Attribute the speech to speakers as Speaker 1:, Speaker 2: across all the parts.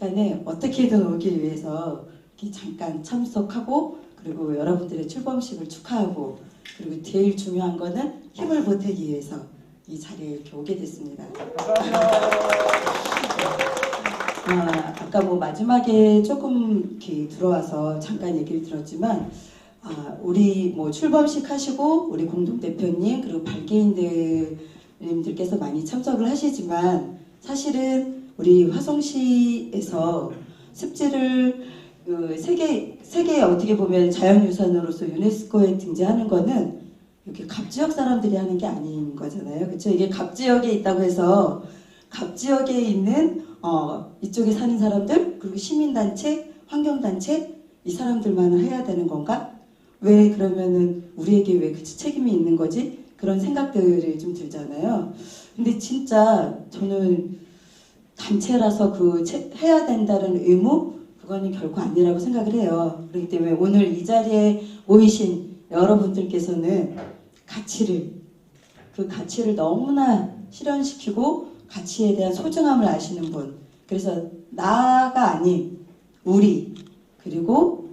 Speaker 1: 시간에 어떻게든 오기 위해서 잠깐 참석하고 그리고 여러분들의 출범식을 축하하고 그리고 제일 중요한 거는 힘을 보태기 위해서 이 자리에 이렇게 오게 됐습니다. 아, 아까 뭐 마지막에 조금 이렇게 들어와서 잠깐 얘기를 들었지만 아, 우리 뭐 출범식 하시고 우리 공동 대표님 그리고 발기인들님들께서 많이 참석을 하시지만 사실은 우리 화성시에서 습지를 그 세계 세계에 어떻게 보면 자연유산으로서 유네스코에 등재하는 거는 이렇게 갑 지역 사람들이 하는 게 아닌 거잖아요. 그렇죠? 이게 갑 지역에 있다고 해서 갑 지역에 있는 어, 이쪽에 사는 사람들 그리고 시민단체, 환경단체 이 사람들만 해야 되는 건가? 왜 그러면은 우리에게 왜 그 책임이 있는 거지? 그런 생각들이 좀 들잖아요. 근데 진짜 저는 단체라서 그 채- 해야 된다는 의무 그거는 결코 아니라고 생각을 해요. 그렇기 때문에 오늘 이 자리에 모이신 여러분들께서는 가치를 그 가치를 너무나 실현시키고 가치에 대한 소중함을 아시는 분. 그래서 나가 아닌 우리 그리고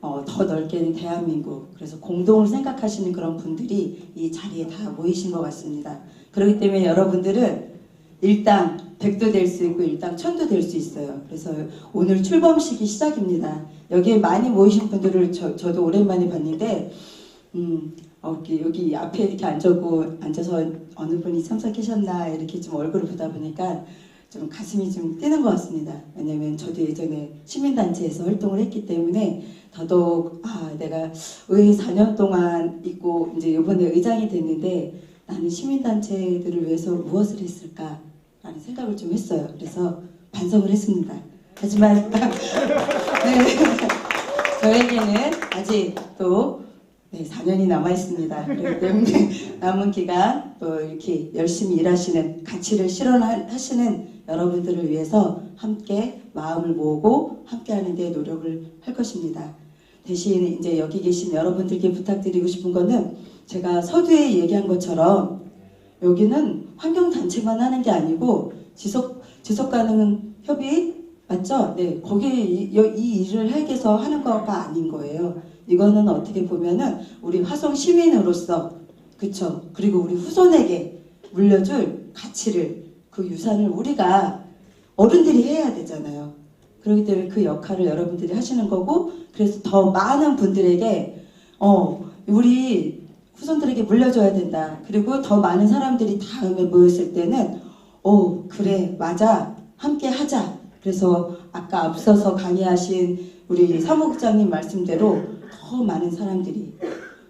Speaker 1: 어, 더 넓게는 대한민국. 그래서 공동을 생각하시는 그런 분들이 이 자리에 다 모이신 것 같습니다. 그렇기 때문에 여러분들은 일당 백도 될 수 있고 일당 천도 될 수 있어요. 그래서 오늘 출범식이 시작입니다. 여기에 많이 모이신 분들을 저, 저도 오랜만에 봤는데 음, 어, 이렇게 여기 앞에 이렇게 앉고 앉아서 어느 분이 참석하셨나 이렇게 좀 얼굴을 보다 보니까 좀 가슴이 좀 뛰는 것 같습니다. 왜냐면 저도 예전에 시민단체에서 활동을 했기 때문에 더더욱 아 내가 의회 4년 동안 있고 이제 이번에 의장이 됐는데 나는 시민단체들을 위해서 무엇을 했을까 라는 생각을 좀 했어요. 그래서 반성을 했습니다. 하지만 네, 저에게는 아직 또 네, 4년이 남아 있습니다. 그렇기 때문에 남은 기간 또 이렇게 열심히 일하시는 가치를 실현하시는 여러분들을 위해서 함께 마음을 모으고 함께 하는 데 노력을 할 것입니다. 대신 이제 여기 계신 여러분들께 부탁드리고 싶은 거는 제가 서두에 얘기한 것처럼 여기는 환경단체만 하는 게 아니고 지속, 지속 가능 협의 맞죠? 네, 거기에 이, 이 일을 하기 위해서 하는 거가 아닌 거예요. 이거는 어떻게 보면은 우리 화성 시민으로서 그쵸? 그리고 우리 후손에게 물려줄 가치를 그 유산을 우리가 어른들이 해야 되잖아요. 그렇기 때문에 그 역할을 여러분들이 하시는 거고 그래서 더 많은 분들에게 어 우리 후손들에게 물려줘야 된다. 그리고 더 많은 사람들이 다음에 모였을 때는 어 그래 맞아 함께 하자. 그래서 아까 앞서서 강의하신 우리 사무국장님 말씀대로 더 많은 사람들이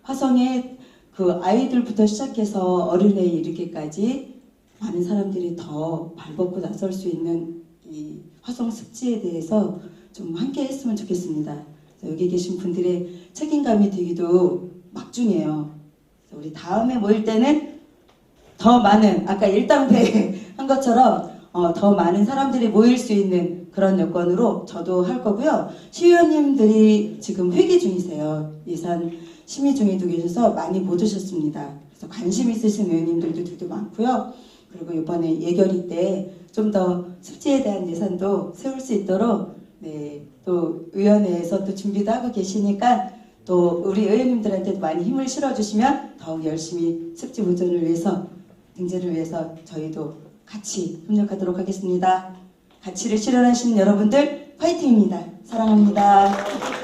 Speaker 1: 화성에 그 아이들부터 시작해서 어른에 이르기까지 많은 사람들이 더 발벗고 나설 수 있는 이 화성 습지에 대해서 좀 함께 했으면 좋겠습니다. 여기 계신 분들의 책임감이 되기도 막중해요. 우리 다음에 모일 때는 더 많은 아까 일당배 한 것처럼 어, 더 많은 사람들이 모일 수 있는 그런 여건으로 저도 할 거고요. 시의원님들이 지금 회기 중이세요. 예산 심의 중에도 계셔서 많이 못 오셨습니다. 그래서 관심 있으신 의원님들도 되게 많고요. 그리고 이번에 예결위 때 좀 더 습지에 대한 예산도 세울 수 있도록 네, 또 의원회에서 또 준비도 하고 계시니까 또 우리 의원님들한테도 많이 힘을 실어주시면 더욱 열심히 습지 보존을 위해서 등재를 위해서 저희도 같이 협력하도록 하겠습니다. 가치를 실현하시는 여러분들 파이팅입니다. 사랑합니다.